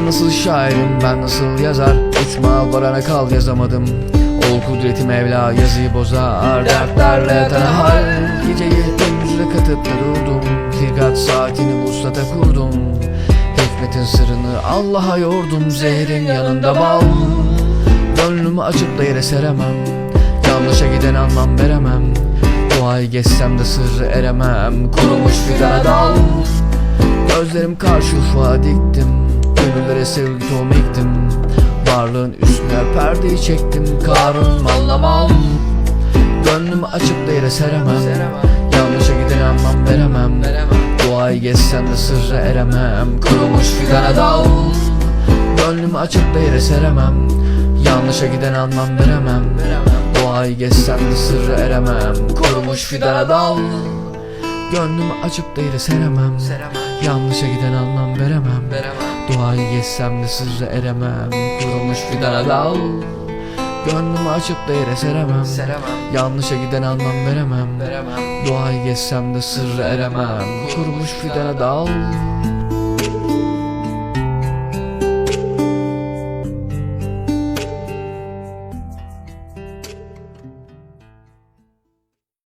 Ben nasıl şairim ben nasıl yazar? Uçma varana kal yazamadım. Ol kudreti Mevla yazıyı bozar Dertlerle yatan hal Geceyi gündüzle katıp durdum. Firkat saatini vuslata kurdum. Hikmetin sırrını Allah'a yordum. Zehrin yanında bal. Gönlümü açıp da yere seremem. Yanlışa giden anlam veremem. Duayı geçsem de sırrı eremem. Kurumuş fidana dal. Gözlerim karşı ufağa diktim Gönüllere sevgi tohum ektim. Varlığın üstüne perdeyi çektim. Karun anlamam. Gönlümü açıp da yere seremem. Yanlışa giden anlam veremem. Duayı geçsem de sırra eremem. Kurumuş fidana dal. Gönlümü açıp da yere seremem. Yanlışa giden anlam veremem. Duayı geçsem de sırra eremem. Kurumuş fidana dal. Gönlümü açıp da yere seremem. Yanlışa giden anlam veremem Duayı geçsem de sırra eremem. Kurumuş fidana dal. Gönlümü açıp da yere seremem. Yanlışa giden anlam veremem. Duayı geçsem de sırra eremem. Kurumuş fidana dal